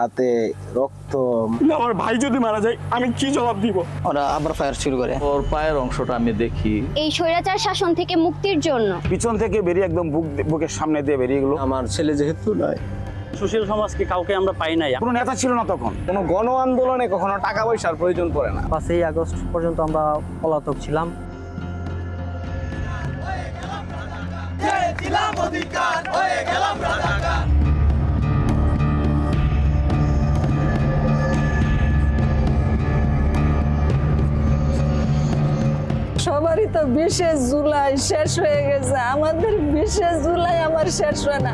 হাতে রক্ত। আমার ভাই যদি মারা যায় আমি কি জবাব দিব? ওরা আবার ফায়ার শুরু করে। ওর পায়ের অংশটা আমি দেখি। এই স্বৈরাচার শাসন থেকে মুক্তির জন্য। পিছন থেকে বেরিয়ে একদম বুক বুকের সামনে দিয়ে বেরিয়ে গেলো। আমার ছেলে যেহেতু নয় সুশীল সমাজকে কাউকে আমরা পাই নাই। কোনো নেতা ছিল না তখন। কোনো গণ আন্দোলনে কখনো টাকা পয়সার প্রয়োজন পড়ে না। পাঁচই আগস্ট পর্যন্ত আমরা পলাতক ছিলাম। সবারই তো বিশেষ জুলাই শেষ হয়ে গেছে। আমাদের বিশেষ জুলাই আমার শেষ হয় না।